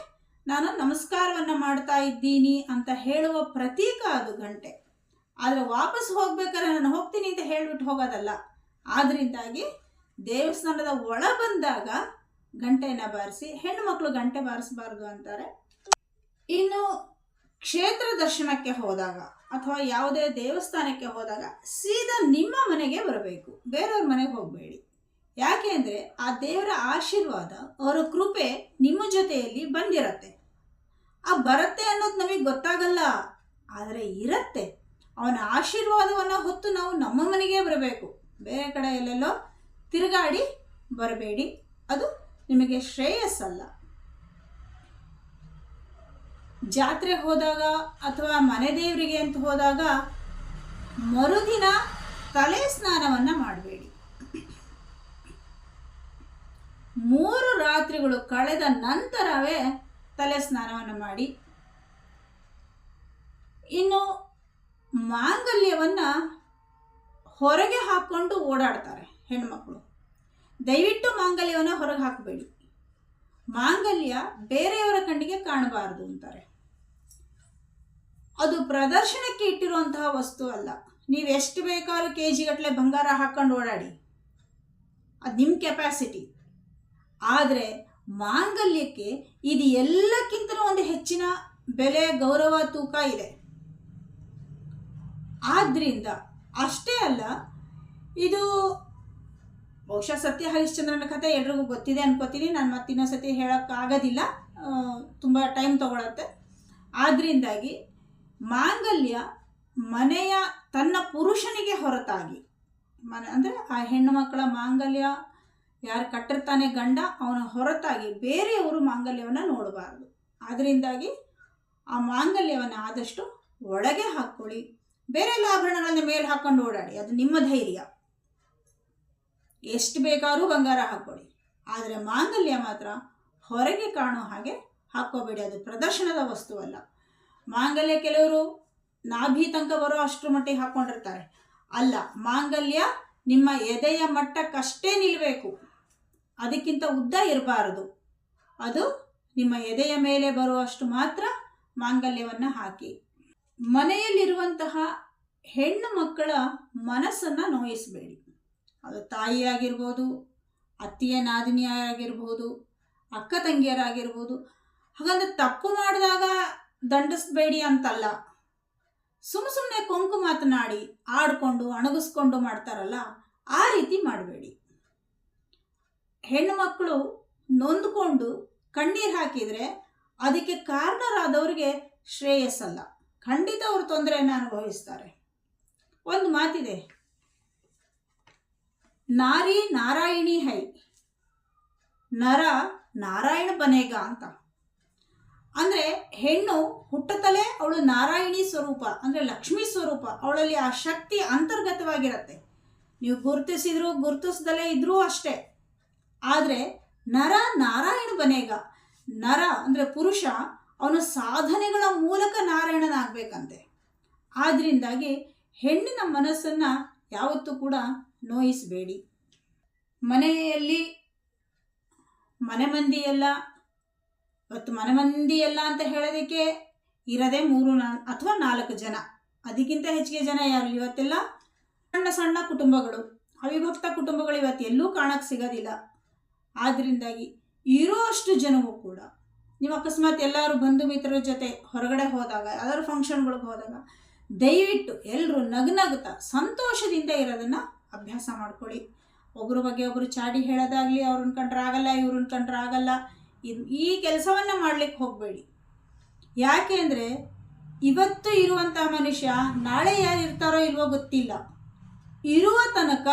ನಾನು ನಮಸ್ಕಾರವನ್ನು ಮಾಡ್ತಾ ಇದ್ದೀನಿ ಅಂತ ಹೇಳುವ ಪ್ರತೀಕ ಅದು ಗಂಟೆ. ಆದರೆ ವಾಪಸ್ ಹೋಗ್ಬೇಕಾದ್ರೆ ನಾನು ಹೋಗ್ತೀನಿ ಅಂತ ಹೇಳಿಬಿಟ್ಟು ಹೋಗೋದಲ್ಲ. ಆದ್ದರಿಂದಾಗಿ ದೇವಸ್ಥಾನದ ಒಳ ಬಂದಾಗ ಗಂಟೆಯನ್ನು ಬಾರಿಸಿ, ಹೆಣ್ಣು ಮಕ್ಕಳು ಗಂಟೆ ಬಾರಿಸಬಾರ್ದು ಅಂತಾರೆ. ಇನ್ನು ಕ್ಷೇತ್ರ ದರ್ಶನಕ್ಕೆ ಹೋದಾಗ ಅಥವಾ ಯಾವುದೇ ದೇವಸ್ಥಾನಕ್ಕೆ ಹೋದಾಗ ಸೀದಾ ನಿಮ್ಮ ಮನೆಗೆ ಬರಬೇಕು. ಬೇರೆಯವ್ರ ಮನೆಗೆ ಹೋಗಬೇಡಿ. ಯಾಕೆ ಅಂದರೆ ಆ ದೇವರ ಆಶೀರ್ವಾದ, ಅವರ ಕೃಪೆ ನಿಮ್ಮ ಜೊತೆಯಲ್ಲಿ ಬಂದಿರತ್ತೆ. ಆ ಬರುತ್ತೆ ಅನ್ನೋದು ನಮಗೆ ಗೊತ್ತಾಗಲ್ಲ, ಆದರೆ ಇರತ್ತೆ. ಅವನ ಆಶೀರ್ವಾದವನ್ನು ಹೊತ್ತು ನಾವು ನಮ್ಮ ಮನೆಗೆ ಬರಬೇಕು. ಬೇರೆ ಕಡೆ ಎಲ್ಲೆಲ್ಲೋ ತಿರುಗಾಡಿ ಬರಬೇಡಿ. ಅದು ನಿಮಗೆ ಶ್ರೇಯಸ್ಸಲ್ಲ. ಜಾತ್ರೆ ಹೋದಾಗ ಅಥವಾ ಮನೆ ದೇವರಿಗೆ ಅಂತ ಹೋದಾಗ ಮರುದಿನ ತಲೆ ಸ್ನಾನವನ್ನು ಮಾಡಬೇಡಿ. ಮೂರು ರಾತ್ರಿಗಳು ಕಳೆದ ನಂತರವೇ ತಲೆ ಸ್ನಾನವನ್ನು ಮಾಡಿ. ಇನ್ನು ಮಾಂಗಲ್ಯವನ್ನು ಹೊರಗೆ ಹಾಕ್ಕೊಂಡು ಓಡಾಡ್ತಾರೆ ಹೆಣ್ಮಕ್ಳು. ದಯವಿಟ್ಟು ಮಾಂಗಲ್ಯವನ್ನು ಹೊರಗೆ ಹಾಕಬೇಡಿ. ಮಾಂಗಲ್ಯ ಬೇರೆಯವರ ಕಣ್ಣಿಗೆ ಕಾಣಬಾರದು ಅಂತಾರೆ. ಅದು ಪ್ರದರ್ಶನಕ್ಕೆ ಇಟ್ಟಿರುವಂತಹ ವಸ್ತು ಅಲ್ಲ. ನೀವು ಎಷ್ಟು ಬೇಕಾದ್ರೂ ಕೆ ಜಿಗಟ್ಟಲೆ ಬಂಗಾರ ಹಾಕ್ಕೊಂಡು ಓಡಾಡಿ. ಅದು ನಿಮ್ಮ ಕೆಪಾಸಿಟಿ ಆದರೆ ಮಾಂಗಲ್ಯಕ್ಕೆ ಇದು ಎಲ್ಲಕ್ಕಿಂತಲೂ ಒಂದು ಹೆಚ್ಚಿನ ಬೆಲೆ, ಗೌರವ, ತೂಕ ಇದೆ. ಆದ್ದರಿಂದ ಅಷ್ಟೇ ಅಲ್ಲ, ಇದು ಬಹುಶಃ ಸತ್ಯ ಹರಿಶ್ಚಂದ್ರನ ಕಥೆ ಎಲ್ರಿಗೂ ಗೊತ್ತಿದೆ ಅನ್ಕೋತೀನಿ. ನಾನು ಮತ್ತೆ ಇನ್ನೊಂದ್ಸತಿ ಹೇಳೋಕ್ಕಾಗೋದಿಲ್ಲ. ತುಂಬ ಟೈಮ್ ತಗೊಳತ್ತೆ. ಆದ್ದರಿಂದಾಗಿ ಮಾಂಗಲ್ಯ ಮನೆಯ ತನ್ನ ಪುರುಷನಿಗೆ ಹೊರತಾಗಿ, ಮನೆ ಅಂದರೆ ಆ ಹೆಣ್ಣು ಮಕ್ಕಳ ಮಾಂಗಲ್ಯ ಯಾರು ಕಟ್ಟಿರ್ತಾನೆ ಗಂಡ, ಅವನ ಹೊರತಾಗಿ ಬೇರೆಯವರು ಮಾಂಗಲ್ಯವನ್ನು ನೋಡಬಾರ್ದು. ಆದ್ದರಿಂದಾಗಿ ಆ ಮಾಂಗಲ್ಯವನ್ನು ಆದಷ್ಟು ಒಳಗೆ ಹಾಕ್ಕೊಳ್ಳಿ ಬೇರೆ ಎಲ್ಲ ಆಭರಣಗಳನ್ನ ಮೇಲೆ ಹಾಕೊಂಡು ಓಡಾಡಿ, ಅದು ನಿಮ್ಮ ಧೈರ್ಯ. ಎಷ್ಟು ಬೇಕಾದ್ರೂ ಬಂಗಾರ ಹಾಕ್ಕೊಳ್ಳಿ. ಆದರೆ ಮಾಂಗಲ್ಯ ಮಾತ್ರ ಹೊರಗೆ ಕಾಣೋ ಹಾಗೆ ಹಾಕ್ಕೋಬೇಡಿ. ಅದು ಪ್ರದರ್ಶನದ ವಸ್ತುವಲ್ಲ. ಮಾಂಗಲ್ಯ ಕೆಲವರು ನಾಭಿ ತನಕ ಬರೋ ಅಷ್ಟರ ಮಟ್ಟಿಗೆ ಹಾಕ್ಕೊಂಡಿರ್ತಾರೆ ಅಲ್ಲ, ಮಾಂಗಲ್ಯ ನಿಮ್ಮ ಎದೆಯ ಮಟ್ಟಕ್ಕಷ್ಟೇ ನಿಲ್ಲಬೇಕು ಅದಕ್ಕಿಂತ ಉದ್ದ ಇರಬಾರದು. ಅದು ನಿಮ್ಮ ಎದೆಯ ಮೇಲೆ ಬರುವಷ್ಟು ಮಾತ್ರ ಮಾಂಗಲ್ಯವನ್ನು ಹಾಕಿ. ಮನೆಯಲ್ಲಿರುವಂತಹ ಹೆಣ್ಣು ಮಕ್ಕಳ ಮನಸ್ಸನ್ನು ನೋಯಿಸಬೇಡಿ. ಅದು ತಾಯಿಯಾಗಿರ್ಬೋದು, ಅತ್ತಿಯ ನಾದಿನಿಯಾಗಿರ್ಬೋದು, ಅಕ್ಕ ತಂಗಿಯರಾಗಿರ್ಬೋದು. ಹಾಗಂದ್ರೆ ತಪ್ಪು ಮಾಡಿದಾಗ ದಂಡಿಸ್ಬೇಡಿ ಅಂತಲ್ಲ. ಸುಮ್ಮ ಸುಮ್ಮನೆ ಕೊಂಕು ಮಾತನಾಡಿ, ಆಡ್ಕೊಂಡು, ಅಣಗಿಸ್ಕೊಂಡು ಮಾಡ್ತಾರಲ್ಲ, ಆ ರೀತಿ ಮಾಡಬೇಡಿ. ಹೆಣ್ಣು ಮಕ್ಕಳು ನೊಂದ್ಕೊಂಡು ಕಣ್ಣೀರು ಹಾಕಿದರೆ ಅದಕ್ಕೆ ಕಾರಣರಾದವ್ರಿಗೆ ಶ್ರೇಯಸ್ಸಲ್ಲ. ಖಂಡಿತ ಅವರು ತೊಂದರೆಯನ್ನು ಅನುಭವಿಸ್ತಾರೆ. ಒಂದು ಮಾತಿದೆ. ನಾರಿ ನಾರಾಯಣಿ ಹೈ. ನರ ನಾರಾಯಣ ಬನೇಗ ಅಂತ. ಅಂದರೆ ಹೆಣ್ಣು ಹುಟ್ಟತಲೆ ಅವಳು ನಾರಾಯಣಿ ಸ್ವರೂಪ, ಅಂದರೆ ಲಕ್ಷ್ಮೀ ಸ್ವರೂಪ. ಅವಳಲ್ಲಿ ಆ ಶಕ್ತಿ ಅಂತರ್ಗತವಾಗಿರುತ್ತೆ. ನೀವು ಗುರುತಿಸಿದ್ರು ಗುರುತಿಸ್ದಲೇ ಇದ್ರೂ ಅಷ್ಟೇ. ಆದರೆ ನರ ನಾರಾಯಣ ಬನೇಗ, ನರ ಅಂದರೆ ಪುರುಷ ಅವನ ಸಾಧನೆಗಳ ಮೂಲಕ ನಾರಾಯಣನಾಗಬೇಕಂತೆ. ಆದ್ದರಿಂದಾಗಿ ಹೆಣ್ಣಿನ ಮನಸ್ಸನ್ನು ಯಾವತ್ತೂ ಕೂಡ ನೋಯಿಸಬೇಡಿ. ಮನೆಯಲ್ಲಿ ಮನೆ ಮಂದಿ ಎಲ್ಲ ಇವತ್ತು ಮನೆ ಮಂದಿ ಅಂತ ಹೇಳೋದಕ್ಕೆ ಇರೋದೇ ಮೂರು ನಾ, ಅಥವಾ ನಾಲ್ಕು ಜನ. ಅದಕ್ಕಿಂತ ಹೆಚ್ಚಿಗೆ ಜನ ಯಾರು? ಇವತ್ತೆಲ್ಲ ಸಣ್ಣ ಸಣ್ಣ ಕುಟುಂಬಗಳು. ಅವಿಭಕ್ತ ಕುಟುಂಬಗಳು ಇವತ್ತು ಎಲ್ಲೂ ಕಾಣಕ್ಕೆ ಸಿಗೋದಿಲ್ಲ. ಆದ್ದರಿಂದಾಗಿ ಇರೋ ಅಷ್ಟು ಜನವೂ ಕೂಡ ನೀವು ಅಕಸ್ಮಾತ್ ಎಲ್ಲರೂ ಬಂಧು ಮಿತ್ರರ ಜೊತೆ ಹೊರಗಡೆ ಹೋದಾಗ ಯಾವ್ದಾದ್ರು ಫಂಕ್ಷನ್ಗಳಿಗೆ ಹೋದಾಗ, ದಯವಿಟ್ಟು ಎಲ್ಲರೂ ನಗುನಗುತ್ತಾ ಸಂತೋಷದಿಂದ ಇರೋದನ್ನು ಅಭ್ಯಾಸ ಮಾಡ್ಕೊಳ್ಳಿ. ಒಬ್ಬರ ಬಗ್ಗೆ ಒಬ್ಬರು ಚಾಡಿ ಹೇಳೋದಾಗಲಿ, ಅವ್ರನ್ನ ಕಂಡ್ರೆ ಆಗಲ್ಲ, ಇವ್ರನ್ನ ಆಗಲ್ಲ. ಇದು ಈ ಕೆಲಸವನ್ನು ಮಾಡಲಿಕ್ಕೆ ಹೋಗಬೇಡಿ. ಯಾಕೆ ಅಂದರೆ, ಇವತ್ತು ಇರುವಂಥ ಮನುಷ್ಯ ನಾಳೆ ಯಾರು ಇರ್ತಾರೋ ಇಲ್ವೋ ಗೊತ್ತಿಲ್ಲ. ಇರುವ ತನಕ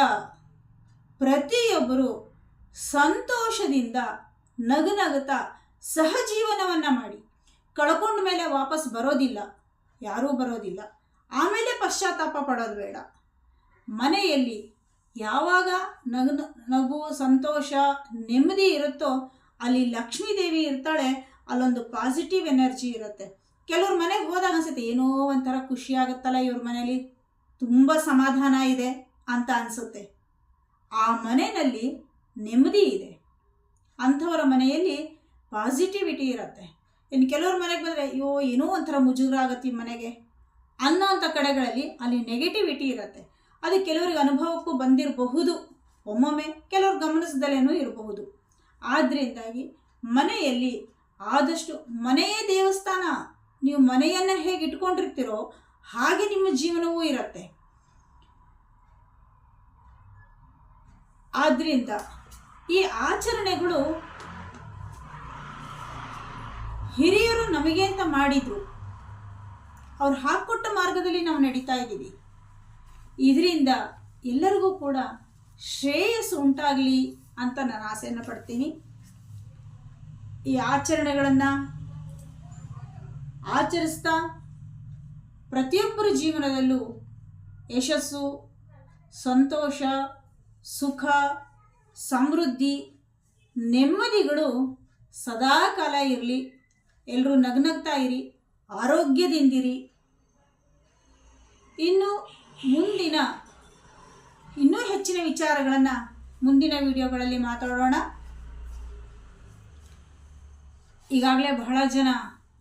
ಪ್ರತಿಯೊಬ್ಬರು ಸಂತೋಷದಿಂದ ನಗು ನಗುತ್ತಾ ಸಹಜೀವನವನ್ನು ಮಾಡಿ. ಕಳ್ಕೊಂಡ ಮೇಲೆ ವಾಪಸ್ ಬರೋದಿಲ್ಲ. ಯಾರೂ ಬರೋದಿಲ್ಲ. ಆಮೇಲೆ ಪಶ್ಚಾತ್ತಾಪ ಪಡೋದು ಬೇಡ. ಮನೆಯಲ್ಲಿ ಯಾವಾಗ ನಗು ನಗು ಸಂತೋಷ, ನೆಮ್ಮದಿ ಇರುತ್ತೋ, ಅಲ್ಲಿ ಲಕ್ಷ್ಮೀ ದೇವಿ ಇರ್ತಾಳೆ, ಅಲ್ಲೊಂದು ಪಾಸಿಟಿವ್ ಎನರ್ಜಿ ಇರುತ್ತೆ. ಕೆಲವ್ರ ಮನೆಗೆ ಹೋದಾಗ ಅನ್ಸುತ್ತೆ, ಏನೋ ಒಂಥರ ಖುಷಿ ಆಗುತ್ತಲ್ಲ ಇವ್ರ ಮನೇಲಿ. ತುಂಬ ಸಮಾಧಾನ ಇದೆ ಅಂತ ಅನಿಸುತ್ತೆ. ಆ ಮನೆಯಲ್ಲಿ ನೆಮ್ಮದಿ ಇದೆ. ಅಂಥವರ ಮನೆಯಲ್ಲಿ ಪಾಸಿಟಿವಿಟಿ ಇರುತ್ತೆ. ಇನ್ನು ಕೆಲವ್ರ ಮನೆಗೆ ಬಂದರೆ, ಅಯ್ಯೋ, ಏನೋ ಒಂಥರ ಮುಜುಗರ ಆಗುತ್ತೆ ಮನೆಗೆ ಅನ್ನೋಂಥ ಕಡೆಗಳಲ್ಲಿ ಅಲ್ಲಿ ನೆಗೆಟಿವಿಟಿ ಇರುತ್ತೆ. ಅದು ಕೆಲವರಿಗೆ ಅನುಭವಕ್ಕೂ ಬಂದಿರಬಹುದು. ಒಮ್ಮೊಮ್ಮೆ ಕೆಲವ್ರು ಗಮನಿಸದಲ್ಲೇನೂ ಇರಬಹುದು. ಆದ್ದರಿಂದಾಗಿ ಮನೆಯಲ್ಲಿ ಆದಷ್ಟು ಮನೆಯೇ ದೇವಸ್ಥಾನ. ನೀವು ಮನೆಯನ್ನು ಹೇಗೆ ಇಟ್ಕೊಂಡಿರ್ತೀರೋ ಹಾಗೆ ನಿಮ್ಮ ಜೀವನವೂ ಇರುತ್ತೆ. ಆದ್ದರಿಂದ ಈ ಆಚರಣೆಗಳು ಹಿರಿಯರು ನಮಗೆ ಅಂತ ಮಾಡಿದ್ರು. ಅವ್ರು ಹಾಕ್ಕೊಟ್ಟ ಮಾರ್ಗದಲ್ಲಿ ನಾವು ನಡೀತಾ ಇದ್ದೀವಿ. ಇದರಿಂದ ಎಲ್ಲರಿಗೂ ಕೂಡ ಶ್ರೇಯಸ್ಸು ಉಂಟಾಗಲಿ ಅಂತ ನಾನು ಆಸೆಯನ್ನು ಪಡ್ತೀನಿ. ಈ ಆಚರಣೆಗಳನ್ನು ಆಚರಿಸ್ತಾ ಪ್ರತಿಯೊಬ್ಬರ ಜೀವನದಲ್ಲೂ ಯಶಸ್ಸು, ಸಂತೋಷ, ಸುಖ, ಸಮೃದ್ಧಿ, ನೆಮ್ಮದಿಗಳು ಸದಾಕಾಲ ಇರಲಿ. ಎಲ್ಲರೂ ನಗ್ನಗ್ತಾ ಇರಿ, ಆರೋಗ್ಯದಿಂದಿರಿ. ಇನ್ನು ಮುಂದಿನ, ಇನ್ನೂ ಹೆಚ್ಚಿನ ವಿಚಾರಗಳನ್ನು ಮುಂದಿನ ವಿಡಿಯೋಗಳಲ್ಲಿ ಮಾತಾಡೋಣ. ಈಗಾಗಲೇ ಬಹಳ ಜನ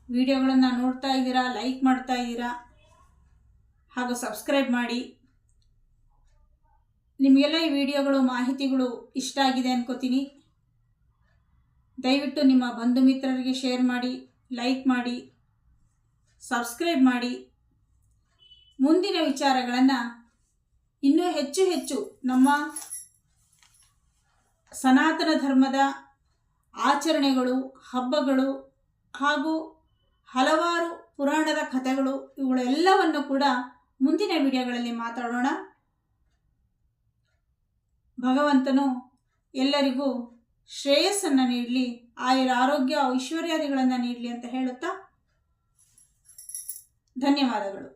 ವಿಡಿಯೋಗಳನ್ನು ನೋಡ್ತಾ ಇದ್ದೀರಾ, ಲೈಕ್ ಮಾಡ್ತಾ ಇದ್ದೀರಾ, ಹಾಗೂ ಸಬ್ಸ್ಕ್ರೈಬ್ ಮಾಡಿ. ನಿಮಗೆಲ್ಲ ಈ ವಿಡಿಯೋಗಳು, ಮಾಹಿತಿಗಳು ಇಷ್ಟ ಆಗಿದೆ ಅನ್ಕೋತೀನಿ. ದಯವಿಟ್ಟು ನಿಮ್ಮ ಬಂಧು ಮಿತ್ರರಿಗೆ ಶೇರ್ ಮಾಡಿ. ಲೈಕ್ ಮಾಡಿ ಸಬ್ಸ್ಕ್ರೈಬ್ ಮಾಡಿ. ಮುಂದಿನ ವಿಚಾರಗಳನ್ನು ಇನ್ನೂ ಹೆಚ್ಚು ಹೆಚ್ಚು ನಮ್ಮ ಸನಾತನ ಧರ್ಮದ ಆಚರಣೆಗಳು, ಹಬ್ಬಗಳು ಹಾಗೂ ಹಲವಾರು ಪುರಾಣದ ಕಥೆಗಳು ಇವುಗಳೆಲ್ಲವನ್ನು ಕೂಡ ಮುಂದಿನ ವಿಡಿಯೋಗಳಲ್ಲಿ ಮಾತಾಡೋಣ. ಭಗವಂತನು ಎಲ್ಲರಿಗೂ ಶ್ರೇಯಸ್ಸನ್ನು ನೀಡಲಿ. ಆಯುರ ಆರೋಗ್ಯ ಐಶ್ವರ್ಯಾದಿಗಳನ್ನು ನೀಡಲಿ ಅಂತ ಹೇಳುತ್ತಾ ಧನ್ಯವಾದಗಳು.